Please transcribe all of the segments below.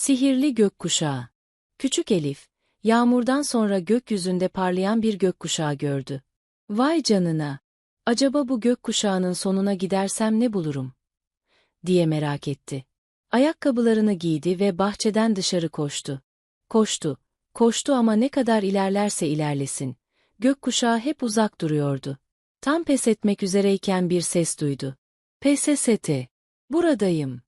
Sihirli gökkuşağı. Küçük Elif, yağmurdan sonra gökyüzünde parlayan bir gökkuşağı gördü. Vay canına! Acaba bu gökkuşağının sonuna gidersem ne bulurum? diye merak etti. Ayakkabılarını giydi ve bahçeden dışarı koştu. Koştu, koştu ama ne kadar ilerlerse ilerlesin. Gökkuşağı hep uzak duruyordu. Tam pes etmek üzereyken bir ses duydu. PSST. Buradayım.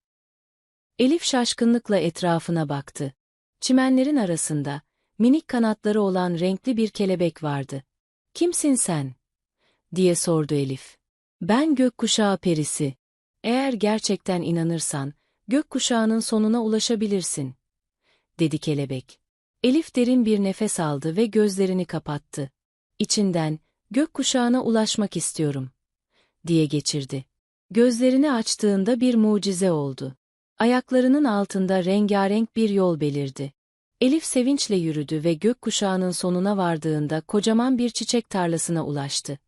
Elif şaşkınlıkla etrafına baktı. Çimenlerin arasında, minik kanatları olan renkli bir kelebek vardı. Kimsin sen? diye sordu Elif. Ben gökkuşağı perisi. Eğer gerçekten inanırsan, gökkuşağının sonuna ulaşabilirsin, dedi kelebek. Elif derin bir nefes aldı ve gözlerini kapattı. İçinden, gökkuşağına ulaşmak istiyorum, diye geçirdi. Gözlerini açtığında bir mucize oldu. Ayaklarının altında rengarenk bir yol belirdi. Elif sevinçle yürüdü ve gökkuşağının sonuna vardığında kocaman bir çiçek tarlasına ulaştı.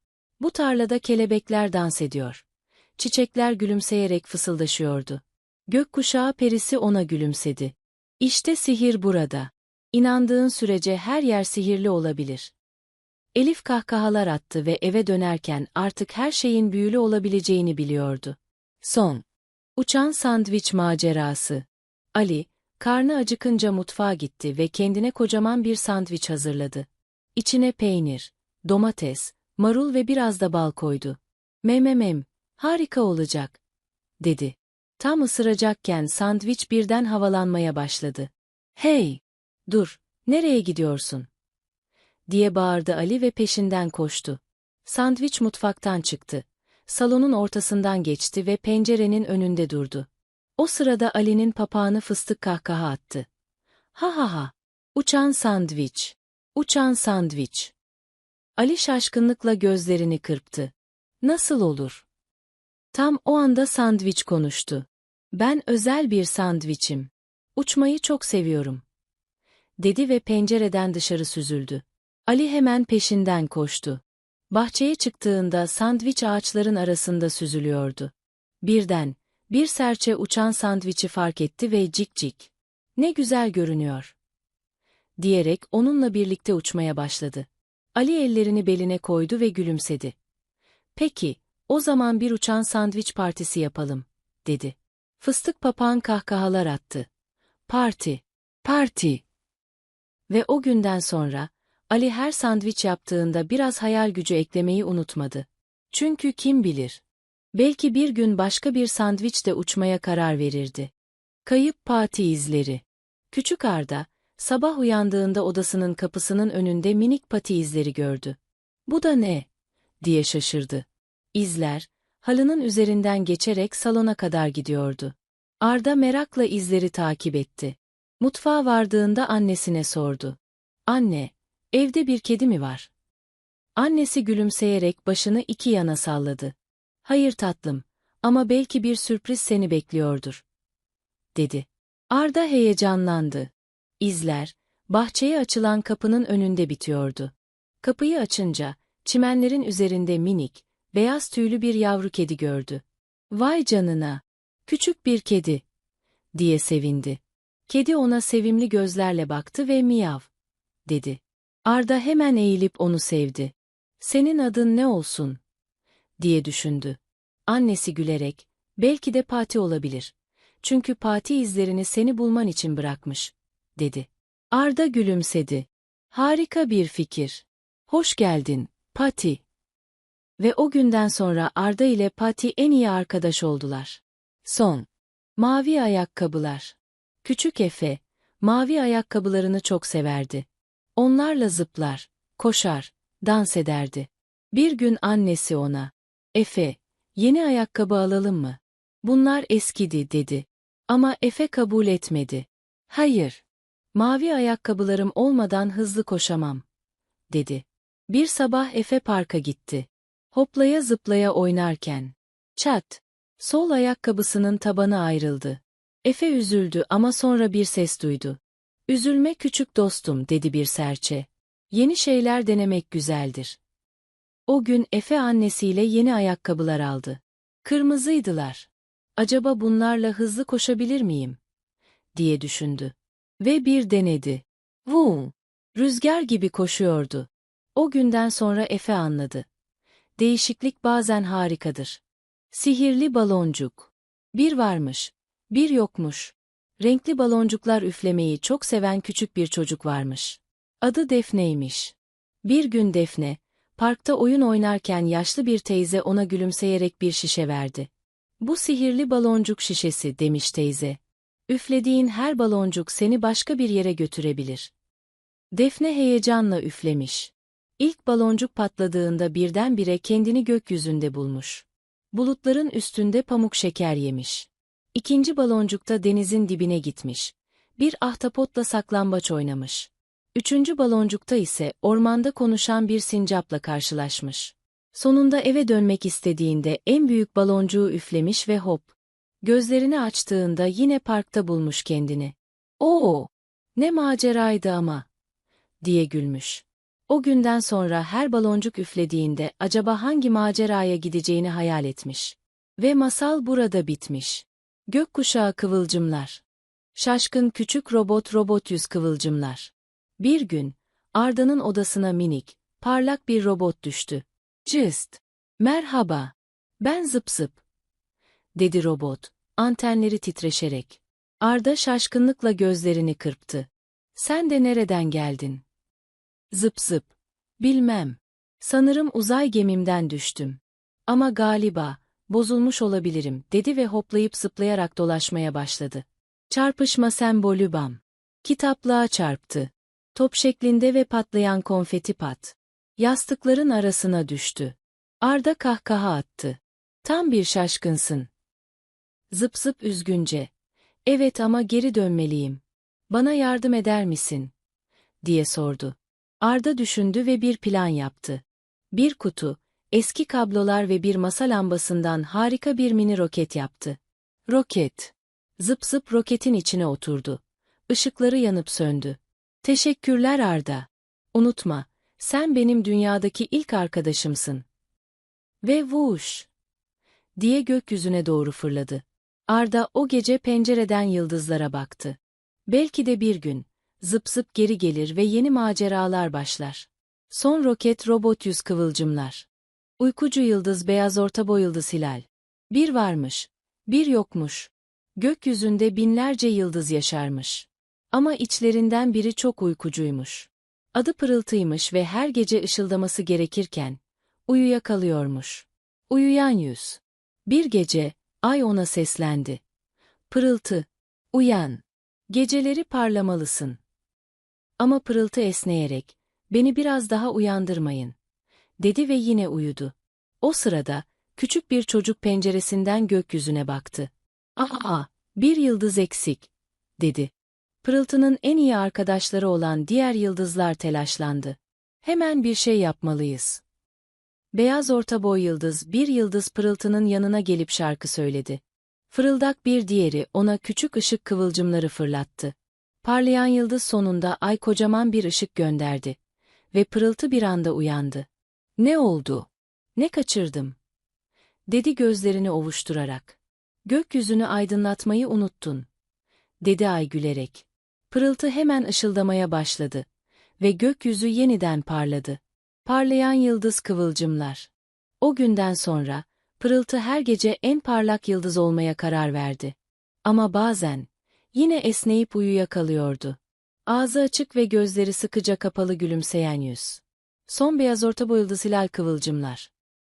Bu tarlada kelebekler dans ediyor. Çiçekler gülümseyerek fısıldaşıyordu. Gökkuşağı perisi ona gülümsedi. İşte sihir burada. İnandığın sürece her yer sihirli olabilir. Elif kahkahalar attı ve eve dönerken artık her şeyin büyülü olabileceğini biliyordu. Son. Uçan sandviç macerası. Ali, karnı acıkınca mutfağa gitti ve kendine kocaman bir sandviç hazırladı. İçine peynir, domates, marul ve biraz da bal koydu. Mememem, harika olacak, dedi. Tam ısıracakken sandviç birden havalanmaya başladı. Hey! Dur, nereye gidiyorsun? diye bağırdı Ali ve peşinden koştu. Sandviç mutfaktan çıktı. Salonun ortasından geçti ve pencerenin önünde durdu. O sırada Ali'nin papağanı fıstık kahkaha attı. Ha ha ha! Uçan sandviç! Uçan sandviç! Ali şaşkınlıkla gözlerini kırptı. Nasıl olur? Tam o anda sandviç konuştu. Ben özel bir sandviçim. Uçmayı çok seviyorum. Dedi ve pencereden dışarı süzüldü. Ali hemen peşinden koştu. Bahçeye çıktığında sandviç ağaçların arasında süzülüyordu. Birden, bir serçe uçan sandviçi fark etti ve cik cik. Ne güzel görünüyor. Diyerek onunla birlikte uçmaya başladı. Ali ellerini beline koydu ve gülümsedi. Peki, o zaman bir uçan sandviç partisi yapalım, dedi. Fıstık papağan kahkahalar attı. Parti, parti. Ve o günden sonra, Ali her sandviç yaptığında biraz hayal gücü eklemeyi unutmadı. Çünkü kim bilir? Belki bir gün başka bir sandviç de uçmaya karar verirdi. Kayıp Pati izleri. Küçük Arda, sabah uyandığında odasının kapısının önünde minik pati izleri gördü. Bu da ne? diye şaşırdı. İzler, halının üzerinden geçerek salona kadar gidiyordu. Arda merakla izleri takip etti. Mutfağa vardığında annesine sordu. Anne, evde bir kedi mi var? Annesi gülümseyerek başını iki yana salladı. Hayır tatlım, ama belki bir sürpriz seni bekliyordur. Dedi. Arda heyecanlandı. İzler, bahçeye açılan kapının önünde bitiyordu. Kapıyı açınca, çimenlerin üzerinde minik, beyaz tüylü bir yavru kedi gördü. Vay canına! Küçük bir kedi! diye sevindi. Kedi ona sevimli gözlerle baktı ve miyav, dedi. Arda hemen eğilip onu sevdi. Senin adın ne olsun? diye düşündü. Annesi gülerek, belki de Pati olabilir. Çünkü Pati izlerini seni bulman için bırakmış, dedi. Arda gülümsedi. Harika bir fikir. Hoş geldin, Pati. Ve o günden sonra Arda ile Pati en iyi arkadaş oldular. Son. Mavi ayakkabılar. Küçük Efe, mavi ayakkabılarını çok severdi. Onlarla zıplar, koşar, dans ederdi. Bir gün annesi ona, Efe, yeni ayakkabı alalım mı? Bunlar eskidi dedi. Ama Efe kabul etmedi. Hayır. Mavi ayakkabılarım olmadan hızlı koşamam, dedi. Bir sabah Efe parka gitti. Hoplaya zıplaya oynarken. Çat! Sol ayakkabısının tabanı ayrıldı. Efe üzüldü ama sonra bir ses duydu. Üzülme küçük dostum dedi bir serçe. Yeni şeyler denemek güzeldir. O gün Efe annesiyle yeni ayakkabılar aldı. Kırmızıydılar. Acaba bunlarla hızlı koşabilir miyim? diye düşündü. Ve bir denedi. Vuu! Rüzgar gibi koşuyordu. O günden sonra Efe anladı. Değişiklik bazen harikadır. Sihirli baloncuk. Bir varmış, bir yokmuş. Renkli baloncuklar üflemeyi çok seven küçük bir çocuk varmış. Adı Defne'ymiş. Bir gün Defne, parkta oyun oynarken yaşlı bir teyze ona gülümseyerek bir şişe verdi. Bu sihirli baloncuk şişesi demiş teyze. Üflediğin her baloncuk seni başka bir yere götürebilir. Defne heyecanla üflemiş. İlk baloncuk patladığında birdenbire kendini gökyüzünde bulmuş. Bulutların üstünde pamuk şeker yemiş. İkinci baloncukta denizin dibine gitmiş. Bir ahtapotla saklambaç oynamış. Üçüncü baloncukta ise ormanda konuşan bir sincapla karşılaşmış. Sonunda eve dönmek istediğinde en büyük baloncuğu üflemiş ve hop. Gözlerini açtığında yine parkta bulmuş kendini. Oo! Ne maceraydı ama! diye gülmüş. O günden sonra her baloncuk üflediğinde acaba hangi maceraya gideceğini hayal etmiş. Ve masal burada bitmiş. Gökkuşağı kıvılcımlar. Şaşkın küçük robot robot yüz kıvılcımlar. Bir gün, Arda'nın odasına minik, parlak bir robot düştü. Cıst. Merhaba. Ben zıp zıp. Dedi robot, antenleri titreşerek. Arda şaşkınlıkla gözlerini kırptı. Sen de nereden geldin? Zıp zıp. Bilmem. Sanırım uzay gemimden düştüm. Ama galiba, bozulmuş olabilirim, dedi ve hoplayıp zıplayarak dolaşmaya başladı. Çarpışma sembolü bam. Kitaplığa çarptı. Top şeklinde ve patlayan konfeti pat. Yastıkların arasına düştü. Arda kahkaha attı. Tam bir şaşkınsın. Zıp zıp üzgünce. Evet ama geri dönmeliyim. Bana yardım eder misin? diye sordu. Arda düşündü ve bir plan yaptı. Bir kutu, eski kablolar ve bir masa lambasından harika bir mini roket yaptı. Roket. Zıp zıp roketin içine oturdu. Işıkları yanıp söndü. Teşekkürler Arda. Unutma, sen benim dünyadaki ilk arkadaşımsın. Ve vuş! diye gökyüzüne doğru fırladı. Arda o gece pencereden yıldızlara baktı. Belki de bir gün, zıp zıp geri gelir ve yeni maceralar başlar. Son roket robot yüz kıvılcımlar. Uykucu yıldız beyaz orta boy yıldız hilal. Bir varmış, bir yokmuş. Gökyüzünde binlerce yıldız yaşarmış. Ama içlerinden biri çok uykucuymuş. Adı pırıltıymış ve her gece ışıldaması gerekirken, uyuya kalıyormuş. Uyuyan yüz. Bir gece, ay ona seslendi. Pırıltı, uyan. Geceleri parlamalısın. Ama pırıltı esneyerek, beni biraz daha uyandırmayın, dedi ve yine uyudu. O sırada, küçük bir çocuk penceresinden gökyüzüne baktı. Aa, bir yıldız eksik, dedi. Pırıltının en iyi arkadaşları olan diğer yıldızlar telaşlandı. Hemen bir şey yapmalıyız. Beyaz orta boy yıldız bir yıldız pırıltının yanına gelip şarkı söyledi. Fırıldak bir diğeri ona küçük ışık kıvılcımları fırlattı. Parlayan yıldız sonunda ay kocaman bir ışık gönderdi. Ve pırıltı bir anda uyandı. Ne oldu? Ne kaçırdım? Dedi gözlerini ovuşturarak. Gökyüzünü aydınlatmayı unuttun. Dedi ay gülerek. Pırıltı hemen ışıldamaya başladı. Ve gökyüzü yeniden parladı. Parlayan yıldız kıvılcımlar. O günden sonra, Pırıltı her gece en parlak yıldız olmaya karar verdi. Ama bazen, yine esneyip uyuyakalıyordu. Ağzı açık ve gözleri sıkıca kapalı gülümseyen yüz. Son beyaz orta boy yıldız hilal kıvılcımlar.